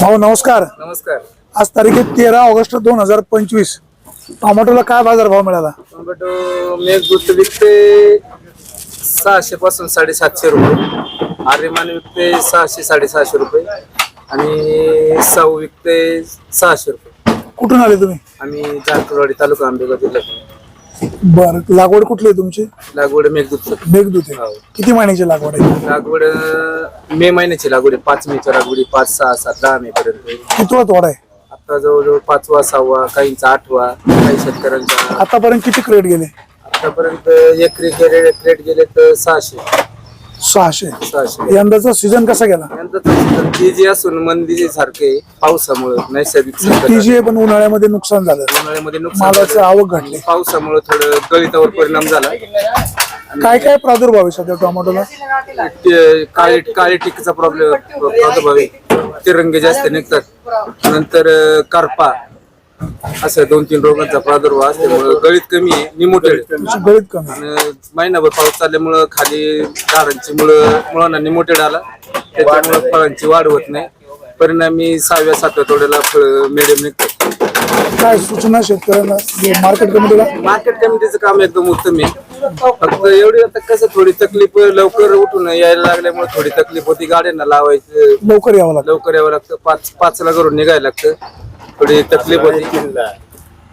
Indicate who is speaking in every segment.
Speaker 1: भाऊ नमस्कार.
Speaker 2: नमस्कार.
Speaker 1: आज तारीख आहे तेरा ऑगस्ट दोन हजार पंचवीस. टोमॅटोला काय बाजार भाव मिळाला?
Speaker 2: टोमॅटो मेघदूत विकते सहाशे पासून साडेसातशे रुपये. आर्यमान विकते सहाशे साडेसहाशे रुपये. आणि साऊ विकते सहाशे रुपये.
Speaker 1: कुठून आले तुम्ही?
Speaker 2: आम्ही जारकरवाडी तालुका आंबेगाव जिल्ह्यात
Speaker 1: बर लागवड कुठली आहे तुमची?
Speaker 2: लागवड मेघदूत
Speaker 1: मेघदूत आहे.
Speaker 2: हो.
Speaker 1: किती महिन्याची लागवड आहे?
Speaker 2: लागवड अं, मे महिन्याची लागवड आहे. पाच मेच्या लागवडी पाच सहा सात दहा मे पर्यंत.
Speaker 1: कितवा तोडा आहे?
Speaker 2: आता जवळजवळ पाचवा सहावा काहींचा आठवा काही शेतकऱ्यांचा.
Speaker 1: आतापर्यंत किती क्रेट गेले?
Speaker 2: आतापर्यंत एकरी गेले क्रेट गेले तर सहाशे.
Speaker 1: सहाशे.
Speaker 2: सहाशे.
Speaker 1: यंदाचा सीझन कसा गेला?
Speaker 2: ती जी असून सारखे पावसामुळे नैसर्गिक
Speaker 1: पण उन्हाळ्यामध्ये नुकसान झालं.
Speaker 2: उन्हाळ्यामध्ये नुकसान
Speaker 1: मालाचं
Speaker 2: झालं.
Speaker 1: आवक घटली.
Speaker 2: पावसामुळे थोडं गळितावर परिणाम झाला.
Speaker 1: काय काय प्रादुर्भाव आहे सध्या टोमॅटोला?
Speaker 2: ते काळी काळी टिकीचा प्रॉब्लेम प्रादुर्भाव आहे. तिरंगे जास्त निघतात. नंतर अं, करपा. असं दोन तीन रोगांचा प्रादुर्भाव असल्यामुळे गळीत कमी आहे निमोटेड
Speaker 1: गळीत कमी.
Speaker 2: आणि महिनाभर पाऊस चालल्यामुळं खाली झाडांची मुळं मुळांना निमोटेड आला. त्याच्यामुळे फळांची वाढ होत नाही. परिणामी सहाव्या सातव्या तोड्याला फळ मिडियम निघतात.
Speaker 1: काय सूचना शेतकऱ्यांना मार्केट कमिटीला
Speaker 2: मार्केट कमिटीचं काम एकदम उत्तम आहे. फक्त एवढी आता कसं थोडी तकलीफ लवकर उठून यायला लागल्यामुळे थोडी तकलीफ होती. गाड्यांना लावायचं.
Speaker 1: लवकर यावं लागतं.
Speaker 2: लवकर यावं लागतं. पाच पाचला करून निघायला लागतं. थोडी तकलीफ होती.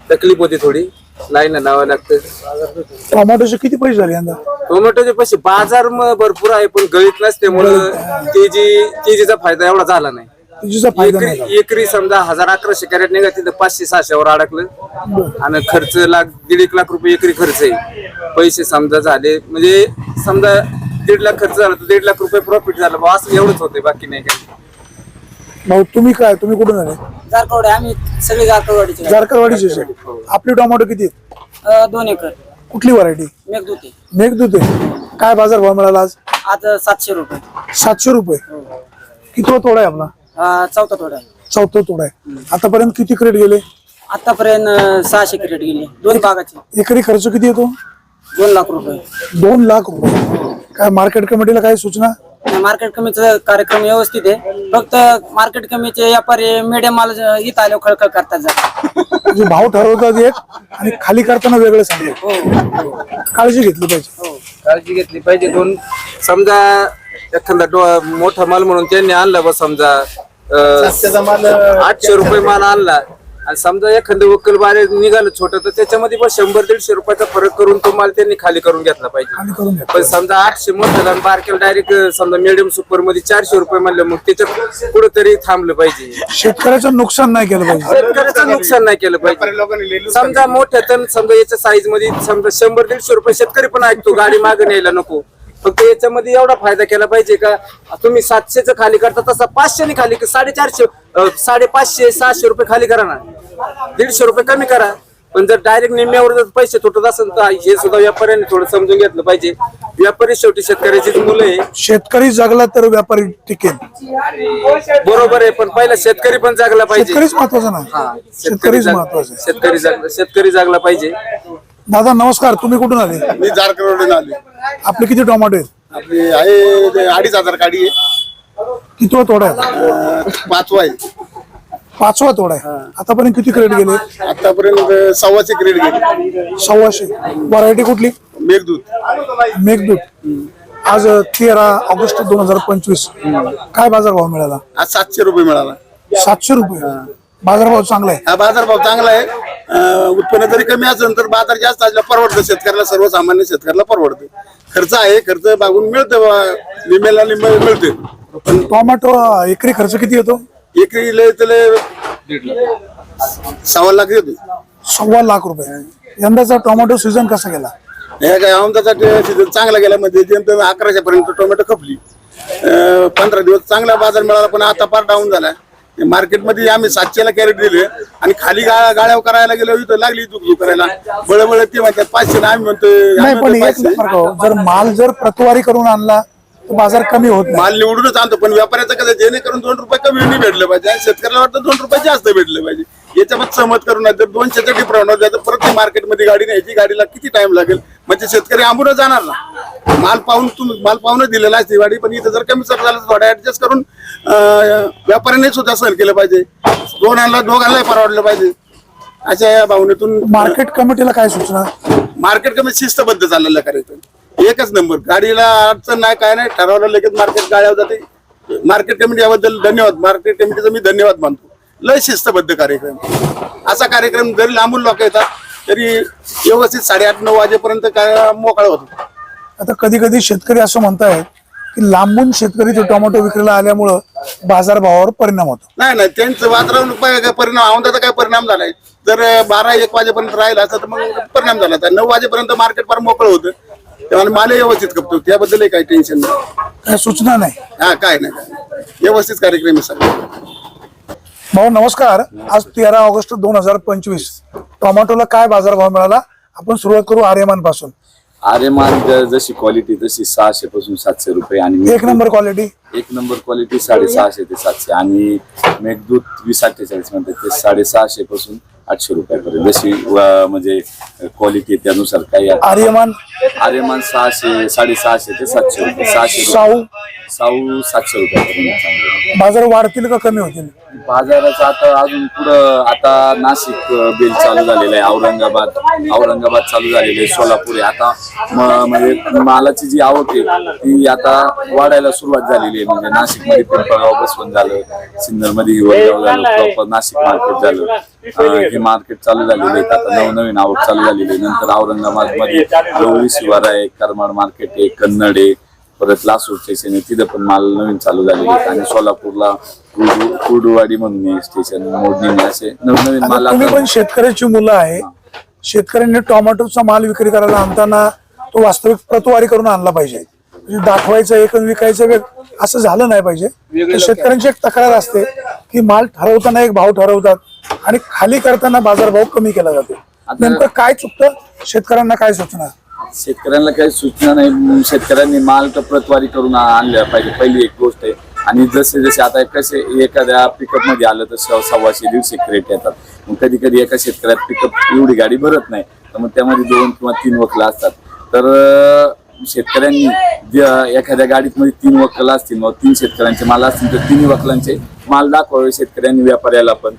Speaker 2: तकलीफ होती थोडी. लाईन लावायला लागतं.
Speaker 1: टोमॅटोचे किती पैसे झाले यंदा?
Speaker 2: टोमॅटोचे पैसे बाजार म भरपूर आहे पण गळीत नसल्यामुळं तेजी तेजीचा फायदा एवढा झाला नाही.
Speaker 1: तिचा फायदा नाही. झाला
Speaker 2: एकरी एकरी समजा हजार अकराशे कॅरेट निघा तिथं पाचशे सहाशेवर अडकलं. आणि खर्च लाख दीड एक लाख रुपये एकरी खर्च आहे. पैसे समजा झाले म्हणजे समजा दीड लाख खर्च झाला तर दीड लाख रुपये प्रॉफिट झालं. बा असं एवढंच होते बाकी नाही काही.
Speaker 1: भाऊ तुम्ही काय? तुम्ही कुठून आले?
Speaker 3: जारकवडे आम्ही सगळे जारकवडीचे
Speaker 1: जारकरवाडीचे आहे. आपली टोमॅटो किती आहेत?
Speaker 3: अं, दोन एकर.
Speaker 1: कुठली व्हरायटी?
Speaker 3: मेघदूती
Speaker 1: मेघदूत आहे. काय बाजार भाव मिळाला आज?
Speaker 3: आज सातशे रुपये.
Speaker 1: सातशे रुपये. कितवा तोडा आहे आपला?
Speaker 3: अं, चौथा थोडा
Speaker 1: चौथा तोडा आहे. आतापर्यंत किती क्रेट गेले?
Speaker 3: आतापर्यंत अं, सहाशे क्रेडिट गेले. दोन बागाचे.
Speaker 1: एकरी खर्च किती येतो?
Speaker 3: दोन लाख रुपये.
Speaker 1: दोन लाख रुपये. काय मार्केट कमिटीला काय सूचना?
Speaker 3: मार्केट कमीचा कार्यक्रम व्यवस्थित आहे. फक्त मार्केट कमीचे व्यापारी मीडियम माल इथं आल्यावर खळखळ करतात
Speaker 1: म्हणजे भाव ठरवतात एक आणि खाली करताना वेगळं सांगतात काळजी घेतली पाहिजे.
Speaker 2: काळजी घेतली पाहिजे दोन. समजा एखादा डो- मोठा माल म्हणून त्यांनी आणला बा समजा अं, आठशे रुपये माल आणला. आणि समजा एखादं वक्कल बारे निघालं छोटं तर त्याच्यामध्ये पण शंभर दीडशे रुपयाचा फरक करून तो माल त्यांनी खाली करून घेतला पाहिजे.
Speaker 1: खाली करून घ्या
Speaker 2: पण समजा आठशे मोठ्याला आणि बारकेला डायरेक्ट समजा मिडियम सुपरमध्ये चारशे रुपये म्हणलं मग त्याच्यात कुठेतरी थांबलं पाहिजे.
Speaker 1: शेतकऱ्याचं नुकसान नाही केलं पाहिजे.
Speaker 2: शेतकऱ्याचं नुकसान नाही केलं पाहिजे. समजा मोठ्या तर समजा याच्या साईजमध्ये समजा शंभर दीडशे रुपये शेतकरी पण ऐकतो गाडी मागे न्यायला नको. फक्त याच्यामध्ये एवढा फायदा केला पाहिजे का? तुम्ही सातशेच खाली करता तसा पाचशे खाली साडेचारशे साडेपाचशे सहाशे रुपये खाली करा ना. दीडशे रुपये कमी करा. पण जर डायरेक्ट निम्म्यावर जर पैसे तुटत असेल तर हे सुद्धा व्यापाऱ्यांनी थोडं समजून घेतलं पाहिजे. व्यापारी शेवटी शेतकऱ्याचीच मुलं आहे.
Speaker 1: शेतकरी जगला तर व्यापारी टिकेल.
Speaker 2: बरोबर आहे पण पहिला शेतकरी पण जागला पाहिजे.
Speaker 1: शेतकरीच महत्त्वाचा ना
Speaker 2: हा,
Speaker 1: आहे.
Speaker 2: शेतकरी जागला शेतकरी जागला पाहिजे.
Speaker 1: दादा नमस्कार. तुम्ही कुठून आले?
Speaker 4: मी जारकरवडून आले.
Speaker 1: आपले किती टोमॅटो आहेत?
Speaker 4: आपली आहे ते अडीच हजार गाडी आहे.
Speaker 1: कितवा तोडा आहे?
Speaker 4: अं, पाचवा आहे.
Speaker 1: पाचवा तोडा आहे. आतापर्यंत किती क्रेट गेले?
Speaker 4: आतापर्यंत सव्वाशे क्रेड गेली.
Speaker 1: सव्वाशे. व्हरायटी कुठली?
Speaker 4: मेघदूत.
Speaker 1: मेघदूत. आज तेरा ऑगस्ट दोन हजार पंचवीस. काय बाजार भाव मिळाला?
Speaker 4: आज सातशे रुपये मिळाला.
Speaker 1: सातशे रुपये. बाजार भाव चांगला आहे.
Speaker 4: हा बाजारभाव चांगला आहे. अं, उत्पन्न जरी कमी असेल तर बाजार जास्त असला परवडतं. शेतकऱ्याला सर्वसामान्य शेतकऱ्याला परवडते. खर्च आहे खर्च बागून मिळतं बा. निम्याला निम्म मिळते
Speaker 1: पण टोमॅटो एकरी खर्च किती येतो?
Speaker 4: एकरी लय तर लय सव्वा लाख येतो.
Speaker 1: सव्वा लाख रुपये. यंदाचा टोमॅटो सीझन कसा गेला?
Speaker 4: हे काय औंदाचा सीझन चांगला गेला. म्हणजे जेमतेम अकराशे पर्यंत टोमॅटो खपली. अं, पंधरा दिवस चांगला बाजार मिळाला पण आता फार डाऊन झाला मार्केटमध्ये आम्ही सातशेला कॅरेट दिले आणि खाली गाळ्या गाळ्यावर करायला गेलो इथं लागली दुख दुख करायला. बळबळ ते म्हणतात पाचशे आम्ही म्हणतोय आम्ही
Speaker 1: नाही पण
Speaker 4: म्हणतोय
Speaker 1: एक हो, जर माल जर प्रतवारी करून आणला तर बाजार कमी होत नाही.
Speaker 4: माल निवडूनच आणतो पण व्यापाऱ्याचं कसं जेणेकरून दोन रुपये कमी नाही भेटलं पाहिजे आणि शेतकऱ्याला वाटतं दोन रुपये जास्त भेटले पाहिजे. याच्यामध्ये सहमत करून जर दोनशेचं डिफरंट होत तर परत मार्केटमध्ये गाडी न्यायची गाडीला किती टाइम लागेल? म्हणजे शेतकरी आंबून जाणार ना. माल पाहून तुम्ही माल पाहून दिलेला आहे दिवाळी पण इथं जर कमी सर झालं तर थोडं ऍडजस्ट करून व्यापाऱ्यांनी सुद्धा सहन केलं पाहिजे. दोघांना दोघांनाही परवडलं पाहिजे. अशा या भावनेतून
Speaker 1: मार्केट कमिटीला काय सूचना?
Speaker 4: मार्केट कमी शिस्तबद्ध चाललेलं कार्यक्रम एकच नंबर गाडीला अडचण नाही काय नाही ठरवलं लगेच मार्केट गाड्यावर जाते. मार्केट कमिटी याबद्दल धन्यवाद. मार्केट कमिटीचा मी धन्यवाद मानतो. लय शिस्तबद्ध कार्यक्रम. असा कार्यक्रम जरी लांबून लोक येतात तरी व्यवस्थित साडेआठ नऊ वाजेपर्यंत काय मोकळा होतो.
Speaker 1: आता कधी कधी शेतकरी असं म्हणतायत की लांबून शेतकरी ते टोमॅटो विक्रीला आल्यामुळं बाजारभावावर परिणाम होतो.
Speaker 4: नाही नाही त्यांचं वातावरण परिणाम औंधाचा काय परिणाम झालाय? जर बारा एक वाजेपर्यंत राहिला असता तर मग परिणाम झाला तर नऊ वाजेपर्यंत मार्केट फार मोकळं होतं. तेव्हा माल व्यवस्थित खपतो. त्याबद्दलही काही टेन्शन नाही.
Speaker 1: काय सूचना नाही.
Speaker 4: हा काय नाही. व्यवस्थित कार्यक्रम आहे सगळं
Speaker 1: भाऊ नमस्कार. आज तेरा ऑगस्ट दोन हजार पंचवीस. टोमॅटोला काय बाजारभाव मिळाला? आपण सुरुवात करू आर्यमानपासून.
Speaker 5: आर्यमान ज- जशी क्वालिटी तशी सहाशे पासून सातशे रुपये आणि
Speaker 1: एक नंबर क्वालिटी
Speaker 5: एक नंबर क्वालिटी साडेसहाशे ते सातशे आणि मेघदूत वीस अठ्ठेचाळीसमध्ये ते साडेसहाशे पासून आठशे रुपयापर्यंत. जशी म्हणजे क्वालिटी त्यानुसार काही आहे.
Speaker 1: आर्यमान?
Speaker 5: आर्यमान सहाशे साडेसहाशे ते सातशे रुपये. सहाशे.
Speaker 1: साऊ
Speaker 5: साऊ सातशे रुपयापर्यंत चांगलं
Speaker 1: बाजार वाढतील का कमी होतील?
Speaker 5: बाजाराचं आता अजून पुढं आता नाशिक बेल चालू झालेलं आहे. औरंगाबाद औरंगाबाद चालू झालेलं आहे सोलापूर आहे. आता म- म्हणजे मालाची जी आवक आहे ती आता वाढायला सुरुवात झालेली आहे. म्हणजे नाशिकमध्ये पिंपळगाव बसवून झालं सिन्नरमध्ये हिवरगाव झालं प्रॉपर नाशिक मार्केट झालं. हे मार्केट चालू झालेले आहेत आता नवनवीन आवक चालू झालेली आहे. नंतर औरंगाबादमध्ये गवळी शिवार आहे करमाड मार्केट आहे कन्नड आहे परत लासूर स्टेशन आहे. तिथं पण माल नवीन चालू झालेले आहेत आणि सोलापूरला कुर्डू कुर्डुवाडी म्हणून आहे. स्टेशन मोडणी असे नवनवीन माल
Speaker 1: तुम्ही पण शेतकऱ्याची मुलं आहे. शेतकऱ्यांनी टोमॅटोचा माल विक्री करायला आणताना तो वास्तविक प्रतवारी करून आणला पाहिजे. म्हणजे दाखवायचं एक विकायचं वेग असं झालं नाही पाहिजे. तर शेतकऱ्यांची एक तक्रार असते की माल ठरवताना एक भाव ठरवतात. आणि खाली करताना बाजारभाव कमी केला जातो. नेमकं काय चुकतं? शेतकऱ्यांना काय सूचना?
Speaker 5: शेतकऱ्यांना काही सूचना नाही. शेतकऱ्यांनी माल तर प्रतवारी करून आणल्या पाहिजे. पहिली एक गोष्ट आहे. आणि जसे जसे आता कसे एखाद्या पिकअपमध्ये आलं तर सव्वा- सव्वाशे दीडशे क्रेट येतात. मग कधी कधी एका शेतकऱ्यात पिकअप एवढी गाडी भरत नाही. तर मग त्यामध्ये दोन किंवा तीन वकला असतात. तर शेतकऱ्यांनी एखाद्या गाडीत मध्ये तीन वकला असतील मग तीन शेतकऱ्यांचे माल असतील तर तिन्ही वकलांचे माल दाखवावे शेतकऱ्यांनी व्यापाऱ्याला पण.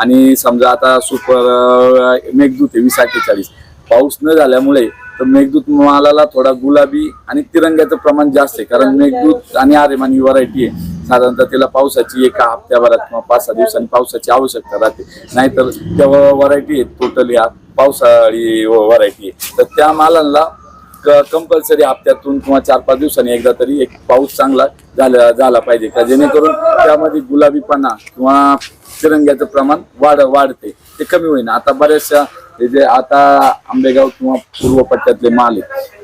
Speaker 5: आणि समजा आता सुपर मेघदूत आहे वीस अठ्ठेचाळीस. पाऊस न झाल्यामुळे तर मेघदूत मालाला थोडा गुलाबी आणि तिरंग्याचं प्रमाण जास्त आहे. कारण मेघदूत आणि आरेमान ही व्हरायटी आहे. साधारणतः त्याला पावसाची एका हप्त्याभरात किंवा पाच सहा दिवसांनी पावसाची आवश्यकता राहते. नाहीतर त्या व्हरायटी आहे टोटली पावसाळी व्हरायटी आहे. तर त्या मालाला कंपल्सरी हप्त्यातून किंवा चार पाच दिवसांनी एकदा तरी एक पाऊस चांगला झाला झाला पाहिजे का? जेणेकरून त्यामध्ये गुलाबीपणा किंवा तिरंग्याचं प्रमाण वाढ वाढते. ते कमी होईना. आता बऱ्याचशा हे जे आता आंबेगाव किंवा पूर्व पट्ट्यातले माल आहेत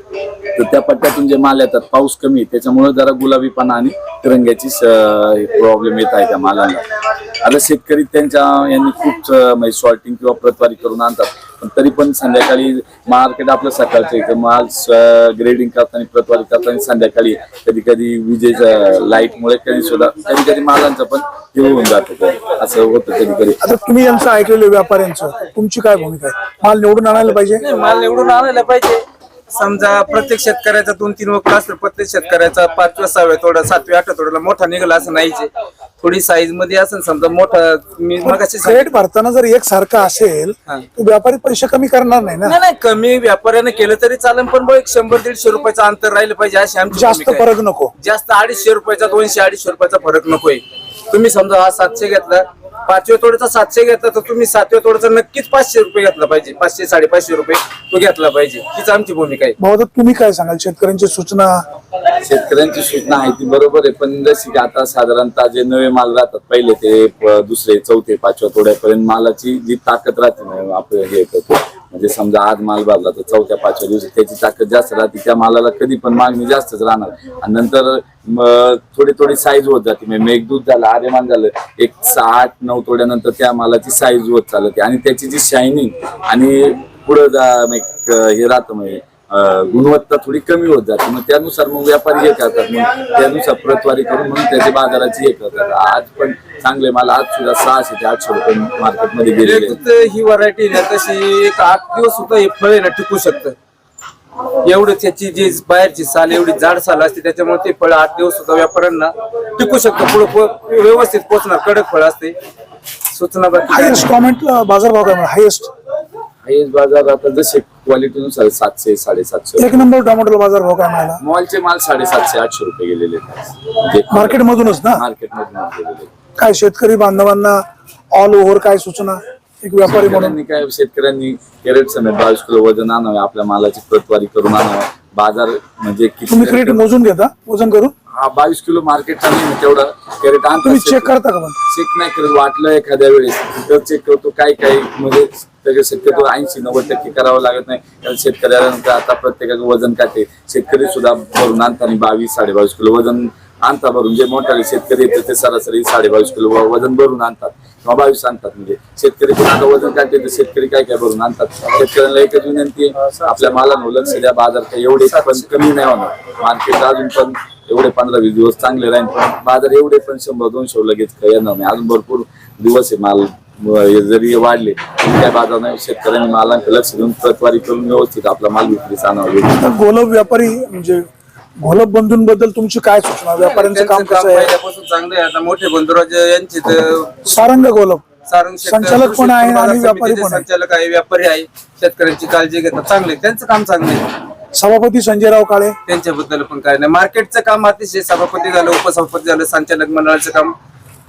Speaker 5: तर त्या पट्ट्यातून जे माल येतात पाऊस कमी आहे, त्याच्यामुळे जरा गुलाबीपणा आणि तिरंग्याची प्रॉब्लेम येत आहे त्या मालाला. आता शेतकरी त्यांच्या यांनी खूप म्हणजे सॉर्टिंग किंवा प्रतवारी करून आणतात. तरी पण संध्याकाळी मार्केट आपलं सकाळचं इथं माल ग्रेडिंग करताना प्रतवारी करताना संध्याकाळी कधी कधी विजेच्या लाईटमुळे कधी सुद्धा कधी कधी मालांचं पण हे होऊन जातं ते. असं होतं कधी कधी
Speaker 1: आता तुम्ही यांचं ऐकलेलं व्यापाऱ्यांचं तुमची काय भूमिका आहे? माल निवडून आणायला पाहिजे?
Speaker 2: नाही, माल निवडून आणायला पाहिजे. समजा प्रत्येक शेतकऱ्याचा दोन तीन वक्र असतं प्रत्येक शेतकऱ्याचा पाचव्या सहाव्या तोडा सातव्या आठव्या तोड्याला मोठा निघाला असं नाहीचे थोडी साईजमध्ये असेल समजा मोठा मी मगाशी.
Speaker 1: क्रेट भरताना जर एक सारखा असेल. तर व्यापारी पैसे कमी करणार नाही ना
Speaker 2: नाही नाही कमी व्यापाऱ्याने केलं तरी चालेल पण बघ एक शंभर दीडशे रुपयाचं अंतर राहिलं पाहिजे अशी आमची
Speaker 1: जास्त
Speaker 2: भूमिका आहे.
Speaker 1: फरक नको
Speaker 2: जास्त अडीचशे रुपयाचा दोनशे अडीचशे रुपयाचा फरक नकोय तुम्ही समजा हा सातशे घेतला पाचव्या तोड्याचा सातशे घेतला तर तुम्ही सातव्या तोड्याचा नक्कीच पाचशे रुपये घेतला पाहिजे. पाचशे साडेपाचशे रुपये तो घेतला पाहिजे. हीच आमची भूमिका आहे.
Speaker 1: भाऊ तुम्ही काय सांगाल? शेतकऱ्यांची सूचना?
Speaker 5: शेतकऱ्यांची सूचना आहे ती बरोबर आहे पण जशी की आता साधारणतः जे नवे माल राहतात पहिले ते दुसरे चौथे पाचव्या तोड्यापर्यंत मालाची जी ताकद राहते आपलं हे करतो. म्हणजे समजा आज माल भरला तर चौथ्या पाचव्या दिवशी त्याची ताकद जास्त राहते त्या मालाला कधी पण मागणी जास्तच राहणार. आणि नंतर थोडी थोडी साईज होत जाते. म्हणजे मेघदूत झालं आर्यमान झालं एक सहा आठ नऊ तोड्यानंतर त्या मालाची साईज होत चालते. आणि त्याची जी शायनिंग आणि पुढं जा म्हणजे हे राहतं म्हणजे गुणवत्ता थोडी कमी होत जाते. मग त्यानुसार मग व्यापारी हे करतात. मग त्यानुसार प्रतवारी करून म्हणून त्याच्या बाजाराची हे करतात. आज पण चांगले मला आज सुद्धा सहाशे ते आठशे रुपये मार्केटमध्ये गेलेले आहेत.
Speaker 2: मेघदूत ही व्हरायटी ना तशी एक आठ दिवस सुद्धा हे फळ आहे ना टिकू शकतं. एवढं त्याची जी बाहेरची साल एवढी जाड साल असते त्याच्यामुळे ते फळ आठ दिवस सुद्धा व्यापाऱ्यांना टिकू शकतो. पुढे पो- व्यवस्थित पोचणार कडक फळ असते. सूचना बाकी काय?
Speaker 1: हायेस्ट बाजारभाव काय हायेस्ट
Speaker 5: हायस्ट बाजार आता जसे क्वालिटीनुसार सातशे साडेसातशे.
Speaker 1: एक नंबर टोमॅटो बाजारभाव काय मिळाला
Speaker 5: मॉलचे माल साडेसातशे आठशे रुपये गेलेले आहेत.
Speaker 1: मार्केटमधूनच ना?
Speaker 5: मार्केटमधून गेलेले आहेत.
Speaker 1: काय शेतकरी बांधवांना ऑल ओव्हर काय सूचना? एक व्यापारी म्हणून.
Speaker 5: शेतकऱ्यांनी काय शेतकऱ्यांनी कॅरेट समेत बावीस किलो वजन आणावे आपल्या मालाची प्रतवारी करून आणावं. बाजार म्हणजे
Speaker 1: तुम्ही क्रेट
Speaker 5: किती
Speaker 1: मोजून घेता वजन करून?
Speaker 5: हा बावीस किलो मार्केट चालू आहे तेवढं कॅरेट
Speaker 1: तुम्ही
Speaker 5: आणतात
Speaker 1: चेक करता का पण?
Speaker 5: चेक नाही करत वाटलं एखाद्या वेळेस. तर चेक करतो काय काय म्हणजे त्याच्या शक्यतो ऐंशी नव्वद टक्के करावं लागत नाही. कारण शेतकऱ्यानंतर आता प्रत्येकाचं वजन काटे. शेतकरी सुद्धा भरून आणताना बावीस साडेबावीस किलो वजन आणता भरून जे म्हणजे मोठाले शेतकरी येतात ते सरासरी साडेबावीस किलो वजन भरून आणतात. किंवा बावीस आणतात. म्हणजे शेतकरी पण आता वजन काय ते शेतकरी काय काय भरून आणतात. शेतकऱ्यांना एकच विनंती आहे आपल्या मालानं लक्ष द्या. बाजार काय एवढे पण कमी नाही होणार. मार्केट अजून पण एवढे पंधरा वीस दिवस चांगले राहील पण बाजार एवढे पण शंभर दोनशे लगेच काय येणार नाही. अजून भरपूर दिवस आहे माल जरी वाढले तरी काय बाजार नाही. शेतकऱ्यांनी मालांकडे लक्ष देऊन प्रतवारी करून व्यवस्थित आपला माल विक्रीचा आणावा.
Speaker 1: गोलब व्यापारी म्हणजे गोलब बंधूंबद्दल तुमची काय सूचना? व्यापाऱ्यांचं काम कसं आहे?
Speaker 2: पहिल्यापासून चांगलं आहे. आता मोठे बंधुराज यांचे तर
Speaker 1: सारंग गोलब
Speaker 2: सारंग शेतकरी-
Speaker 1: संचालक पण आहे? आणि व्यापारी
Speaker 2: समितीचे
Speaker 1: पण आहे.
Speaker 2: संचालक आहे व्यापारी आहे. शेतकऱ्यांची काळजी घेतात. चांगले त्यांचं काम चांगलं आहे.
Speaker 1: सभापती संजयराव काळे?
Speaker 2: त्यांच्याबद्दल पण काय नाही. मार्केटचं काम अतिशय सभापती झालं उपसभापती झालं संचालक मंडळाचं काम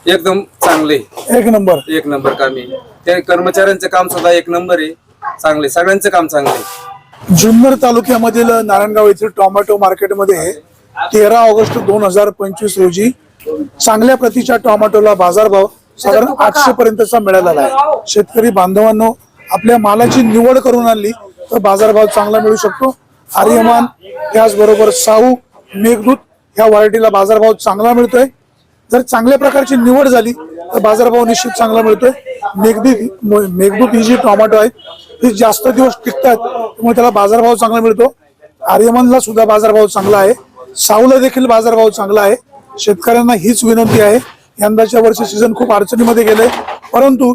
Speaker 2: एकदम चांगले
Speaker 1: एक नंबर.
Speaker 2: एक नंबर काम आहे. त्या कर्मचाऱ्यांचं काम सुद्धा एक नंबर आहे. चांगले सगळ्यांचं काम चांगलं आहे.
Speaker 1: जुन्नर तालुक्यामधील नारायणगाव येथील टोमॅटो मार्केटमध्ये तेरा ऑगस्ट दोन हजार पंचवीस रोजी चांगल्या प्रतीच्या टोमॅटोला बाजारभाव साधारण आठशे पर्यंतचा मिळालेला आहे. शेतकरी बांधवांनो आपल्या मालाची निवड करून आणली तर बाजारभाव चांगला मिळू शकतो. आर्यमान त्याचबरोबर साऊ मेघदूत ह्या व्हरायटीला बाजारभाव चांगला मिळतोय. जर चांगल्या प्रकारची निवड झाली तर बाजारभाव निश्चित चांगला मिळतोय. मेघदूत मेघदूत ही जी टोमॅटो आहे ही जास्त दिवस टिकतात त्यामुळे त्याला बाजारभाव चांगला मिळतो. आर्यमनला सुद्धा बाजारभाव चांगला आहे. साऊला देखील बाजारभाव चांगला आहे. शेतकऱ्यांना हीच विनंती आहे. यंदाच्या वर्षी सीझन खूप अडचणीमध्ये गेले परंतु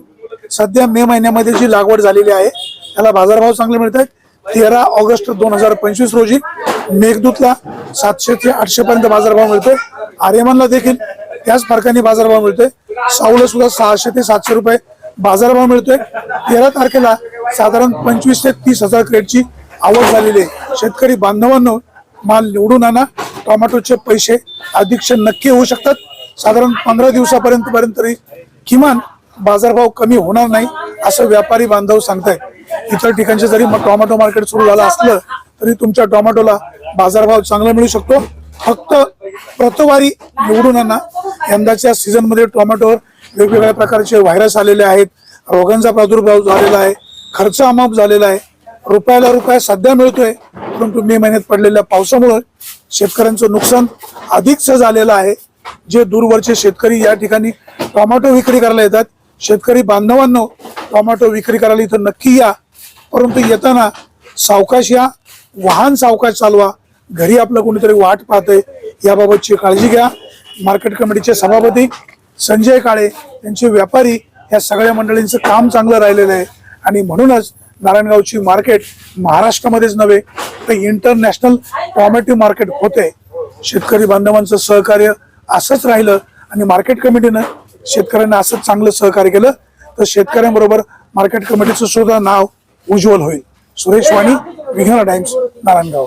Speaker 1: सध्या मे महिन्यामध्ये जी लागवड झालेली आहे त्याला बाजारभाव चांगले मिळत आहेत तेरा ऑगस्ट दोन हजार पंचवीस रोजी मेघदूतला सातशे ते आठशे पर्यंत बाजारभाव मिळतोय. आर्यमनला देखील त्याच फरकाने बाजारभाव मिळतोय. साऊला सुद्धा सहाशे ते सातशे रुपये बाजारभाव मिळतोय. तेरा तारखेला साधारण पंचवीस ते तीस हजार क्रेटची आवक झालेली आहे. शेतकरी बांधवांनो माल निवडून आणा. टोमॅटोचे पैसे अधिकशे नक्की होऊ शकतात. साधारण पंधरा दिवसापर्यंत पर्यंत तरी किमान बाजारभाव कमी होणार नाही असं व्यापारी बांधव सांगतायत. इतर ठिकाणचे जरी टोमॅटो मार्केट सुरू झालं असलं तरी तुमच्या टोमॅटोला बाजारभाव चांगला मिळू शकतो. फक्त प्रतवारी निवडून आणा यंदाच्या सीझनमध्ये टोमॅटोवर वेगवेगळ्या प्रकारचे व्हायरस आलेले आहेत. रोगांचा प्रादुर्भाव झालेला आहे. खर्च अमाप झालेला आहे. रुपयाला रुपया सध्या मिळतोय. परंतु मे महिन्यात पडलेल्या पावसामुळे शेतकऱ्यांचं नुकसान अधिकच झालेलं आहे. जे दूरवरचे शेतकरी या ठिकाणी टोमॅटो विक्री करायला येतात. शेतकरी बांधवांनो टोमॅटो विक्री करायला इथं नक्की या. परंतु येताना सावकाश या. वाहन सावकाश चालवा. घरी आपलं कोणीतरी वाट पाहतंय याबाबतची काळजी घ्या. मार्केट कमिटीचे सभापती संजय काळे यांचे व्यापारी या सगळ्या मंडळींचं काम चांगलं राहिलेलं आहे. आणि म्हणूनच नारायणगावची मार्केट महाराष्ट्रामध्येच नव्हे तर इंटरनॅशनल टॉमॅटो मार्केट होते शेतकरी बांधवांचं सहकार्य असंच राहिलं आणि मार्केट कमिटीनं शेतकऱ्यांना असंच चांगलं सहकार्य केलं तर शेतकऱ्यांबरोबर मार्केट कमिटीचं सुद्धा नाव उज्ज्वल होईल. सुरेश वाणी विघ्न टाइम्स नारायणगाव.